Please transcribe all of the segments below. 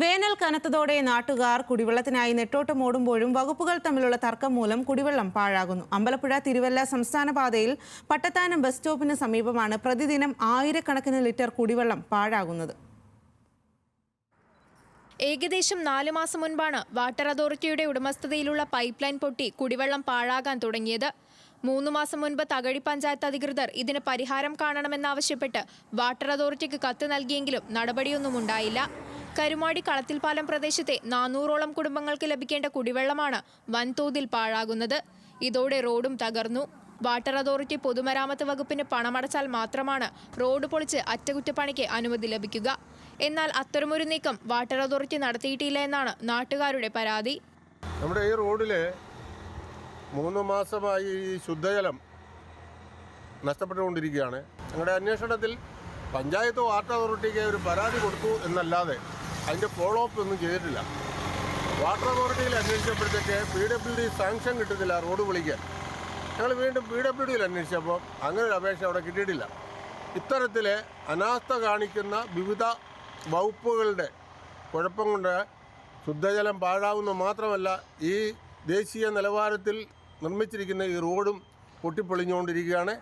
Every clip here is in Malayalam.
വേനൽ കനത്തതോടെ നാട്ടുകാർ കുടിവെള്ളത്തിനായി നെട്ടോട്ടം ഓടുമ്പോഴും വകുപ്പുകൾ തമ്മിലുള്ള തർക്കം മൂലം കുടിവെള്ളം പാഴാകുന്നു. അമ്പലപ്പുഴ തിരുവല്ല സംസ്ഥാന പാതയിൽ പട്ടത്താനം ബസ് സ്റ്റോപ്പിന് സമീപമാണ് പ്രതിദിനം ആയിരക്കണക്കിന് ലിറ്റർ കുടിവെള്ളം പാഴാകുന്നത്. ഏകദേശം നാല് മാസം മുൻപാണ് വാട്ടർ അതോറിറ്റിയുടെ ഉടമസ്ഥതയിലുള്ള പൈപ്പ് ലൈൻ പൊട്ടി കുടിവെള്ളം പാഴാകാൻ തുടങ്ങിയത്. മൂന്ന് മാസം മുൻപ് തകഴി പഞ്ചായത്ത് അധികൃതർ ഇതിന് പരിഹാരം കാണണമെന്നാവശ്യപ്പെട്ട് വാട്ടർ അതോറിറ്റിക്ക് കത്ത് നൽകിയെങ്കിലും നടപടിയൊന്നും ഉണ്ടായില്ല. കരുമാടി കളത്തിൽപാലം പ്രദേശത്തെ നാനൂറോളം കുടുംബങ്ങൾക്ക് ലഭിക്കേണ്ട കുടിവെള്ളമാണ് വൻതോതിൽ പാഴാകുന്നത്. ഇതോടെ റോഡും തകർന്നു. വാട്ടർ അതോറിറ്റി പൊതുമരാമത്ത് വകുപ്പിന് പണമടച്ചാൽ മാത്രമാണ് റോഡ് പൊളിച്ച് അറ്റകുറ്റപ്പണിക്ക് അനുമതി ലഭിക്കുക. എന്നാൽ അത്തരമൊരു നീക്കം വാട്ടർ അതോറിറ്റി നടത്തിയിട്ടില്ല എന്നാണ് നാട്ടുകാരുടെ പരാതി. നമ്മുടെ ഈ റോഡിലെ മൂന്ന് മാസമായി ഈ ശുദ്ധജലം നഷ്ടപ്പെട്ടുകൊണ്ടിരിക്കുകയാണ്. ഞങ്ങളുടെ അന്വേഷണത്തിൽ പഞ്ചായത്ത് വാട്ടർ അതോറിറ്റിക്ക് ഒരു പരാതി കൊടുത്തു എന്നല്ലാതെ അതിന്റെ ഫോളോ അപ്പ് ഒന്നും ചെയ്തിട്ടില്ല. വാട്ടർ അതോറിറ്റിയിൽ അന്വേഷിച്ചപ്പോഴത്തേക്ക് പി ഡബ്ല്യു ഡി സാങ്ഷൻ കിട്ടുന്നില്ല റോഡ് പൊളിക്കാൻ ഞങ്ങൾ വീണ്ടും പി ഡബ്ല്യു ഡിയിൽ അന്വേഷിച്ചപ്പോൾ അങ്ങനെ ഒരു അപേക്ഷ അവിടെ കിട്ടിയിട്ടില്ല. ഇത്തരത്തിൽ അനാസ്ഥ കാണിക്കുന്ന വിവിധ വകുപ്പുകളുടെ കുഴപ്പം കൊണ്ട് ശുദ്ധജലം പാഴാവുന്ന മാത്രമല്ല ഈ ദേശീയ നിലവാരത്തിൽ നിർമ്മിച്ചിരിക്കുന്ന ഈ റോഡും പൊട്ടിപ്പൊളിഞ്ഞുകൊണ്ടിരിക്കുകയാണ്.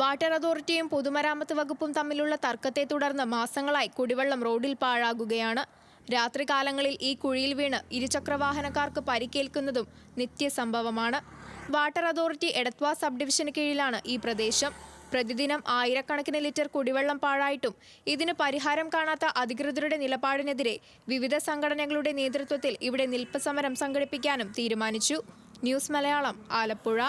വാട്ടർ അതോറിറ്റിയും പൊതുമരാമത്ത് വകുപ്പും തമ്മിലുള്ള തർക്കത്തെ തുടർന്ന് മാസങ്ങളായി കുടിവെള്ളം റോഡിൽ പാഴാകുകയാണ്. രാത്രികാലങ്ങളിൽ ഈ കുഴിയിൽ വീണ് ഇരുചക്രവാഹനക്കാർക്ക് പരിക്കേൽക്കുന്നതും നിത്യസംഭവമാണ്. വാട്ടർ അതോറിറ്റി എടത്വ സബ് ഡിവിഷന് കീഴിലാണ് ഈ പ്രദേശം. പ്രതിദിനം ആയിരക്കണക്കിന് ലിറ്റർ കുടിവെള്ളം പാഴായിട്ടും ഇതിന് പരിഹാരം കാണാത്ത അധികൃതരുടെ നിലപാടിനെതിരെ വിവിധ സംഘടനകളുടെ നേതൃത്വത്തിൽ ഇവിടെ നിൽപ്പ് സമരം സംഘടിപ്പിക്കാനും തീരുമാനിച്ചു. ന്യൂസ് മലയാളം ആലപ്പുഴ.